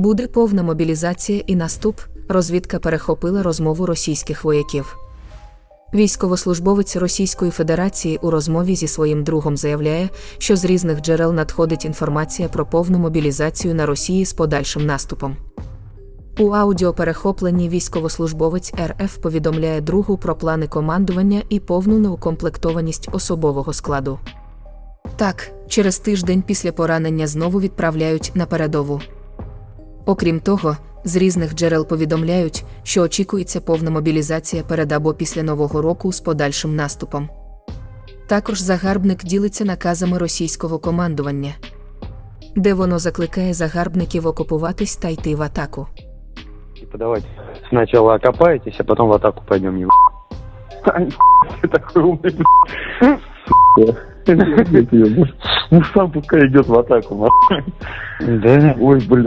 Буде повна мобілізація і наступ. Розвідка перехопила розмову російських вояків. Військовослужбовець Російської Федерації у розмові зі своїм другом заявляє, що з різних джерел надходить інформація про повну мобілізацію на Росії з подальшим наступом. У аудіоперехопленні військовослужбовець РФ повідомляє другу про плани командування і повну неукомплектованість особового складу. Так, через тиждень після поранення знову відправляють на передову. Окрім того, з різних джерел повідомляють, що очікується повна мобілізація перед або після Нового року з подальшим наступом. Також загарбник ділиться наказами російського командування, де воно закликає загарбників окупуватись та йти в атаку. Давайте сначала окопаетесь, а потом в атаку пойдем. Не ты такой умный, Ну сам пускай идет в атаку, Да? Ой, блин.